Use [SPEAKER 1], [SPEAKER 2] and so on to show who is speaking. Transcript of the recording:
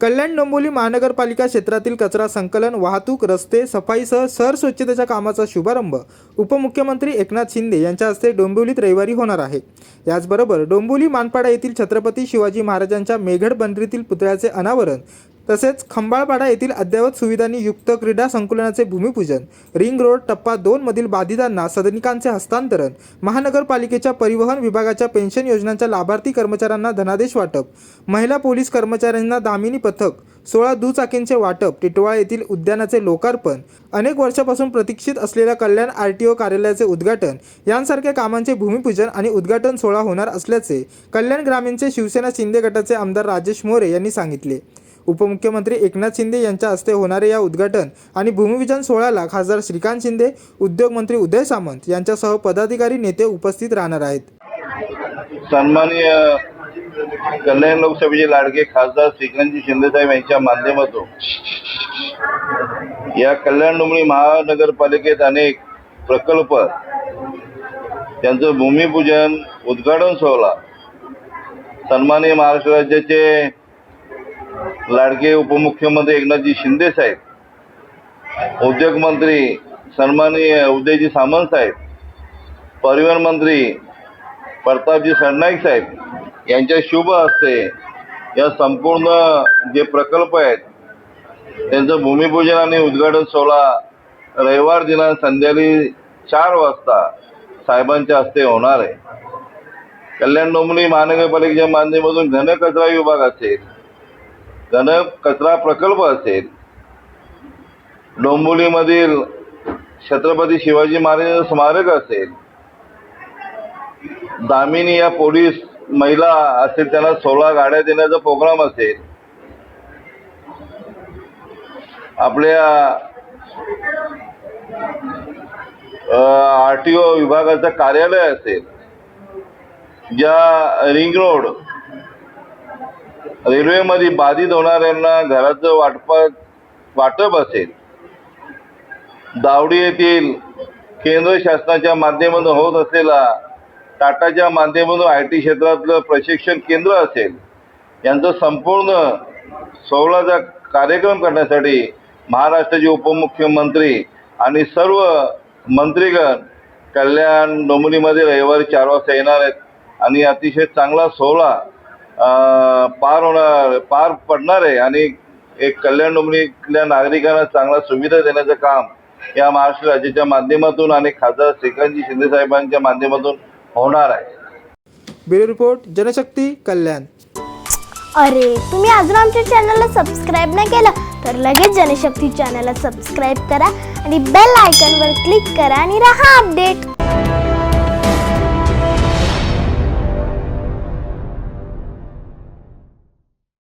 [SPEAKER 1] कल्याण डोंबिवली महानगरपालिका क्षेत्रातील कचरा संकलन वाहतूक रस्ते सफाईसह सर स्वच्छतेच्या कामाचा शुभारंभ उपमुख्यमंत्री एकनाथ शिंदे यांच्या हस्ते डोंबिवलीत रविवारी होणार आहे. याचबरोबर डोंबिवली मानपाडा येथील छत्रपती शिवाजी महाराजांच्या मेघड बंदरीतील पुतळ्याचे अनावरण तसेच खंबाळपाडा येथील अद्ययावत सुविधांनी युक्त क्रीडा संकुलनाचे भूमिपूजन. रिंग रोड टप्पा दोनमधील बाधितांना सदनिकांचे हस्तांतरण. महानगरपालिकेच्या परिवहन विभागाच्या पेन्शन योजनांच्या लाभार्थी कर्मचाऱ्यांना धनादेश वाटप. महिला पोलीस कर्मचाऱ्यांना दामिनी पथक. सोळा दुचाकींचे वाटप. टिटवाळा येथील उद्यानाचे लोकार्पण. अनेक वर्षापासून प्रतीक्षित असलेल्या कल्याण आर टी ओ कार्यालयाचे उद्घाटन. यांसारख्या कामांचे भूमिपूजन आणि उद्घाटन सोहळा होणार असल्याचे कल्याण ग्रामीणचे शिवसेना शिंदे गटाचे आमदार राजेश मोरे यांनी सांगितले. उपमुख्यमंत्री एकनाथ शिंदे यांच्या हस्ते होणारे या उद्घाटन आणि भूमिपूजन सोहळ्याला खासदार श्रीकांत शिंदे उद्योगमंत्री उदय सामंत यांच्यासह पदाधिकारी नेते उपस्थित राहणार आहेत.
[SPEAKER 2] सन्माननीय कल्याण लोकसभेचे लाडके खासदार श्रीकांतजी शिंदेसाहेब यांच्या माध्यमातून या कल्याण डोंबिवली महानगरपालिकेत अनेक प्रकल्प त्यांचं भूमिपूजन उद्घाटन सोहळा सन्माननीय महाराष्ट्र राज्याचे लाडके उपमुख्यमंत्री एकनाथजी शिंदे साहेब उद्योग मंत्री सन्माननीय उदयजी सामंत साहेब परिवहन मंत्री प्रतापजी सरनाईक साहेब यांच्या शुभ हस्ते या संपूर्ण जे प्रकल्प आहेत त्यांचं भूमिपूजन आणि उद्घाटन सोहळा रविवार दिना संध्याकाळी चार वाजता साहेबांच्या हस्ते होणार आहे. कल्याण डोंबिवली महानगरपालिकेच्या माध्यमातून घनकचरा विभाग असेल घन कचरा प्रकल्प असेल डोंबिवलीमधील छत्रपती शिवाजी महाराज स्मारक असेल दामिनी या पोलीस महिला असेल त्यांना सोळा गाड्या देण्याचा प्रोग्राम असेल आपल्या आर टी ओ विभागाचं कार्यालय असेल ज्या रिंग रोड रेल्वेमध्ये बाधित होणाऱ्यांना घराचं वाटप वाटप असेल. दावडी येथील केंद्र शासनाच्या माध्यमातून होत असलेला टाटाच्या माध्यमातून आय टी क्षेत्रातलं प्रशिक्षण केंद्र असेल यांचं संपूर्ण सोहळाचा कार्यक्रम करण्यासाठी महाराष्ट्राचे उपमुख्यमंत्री आणि सर्व मंत्रीगण कल्याण डोंबिवलीमध्ये रविवारी चार वाजता येणार आहेत. आणि अतिशय चांगला सोहळा पार होणार पार पडणार आहे. आणि एक कल्याण डोंबिवलीतल्या नागरिकांना चांगला सुविधा देण्याचं काम या महाराष्ट्र राज्याच्या माध्यमातून आणि खासदार श्रीकांतजी शिंदे साहेबांच्या माध्यमातून होणार आहे.
[SPEAKER 1] Bureau report Janshakti Kalyan.
[SPEAKER 3] अरे तुम्ही अजून आमच्या चॅनलला सबस्क्राईब नाही केलं तर लगेच जनशक्ती चॅनलला सबस्क्राईब करा आणि बेल आयकॉनवर क्लिक करा आणि राहा अपडेट.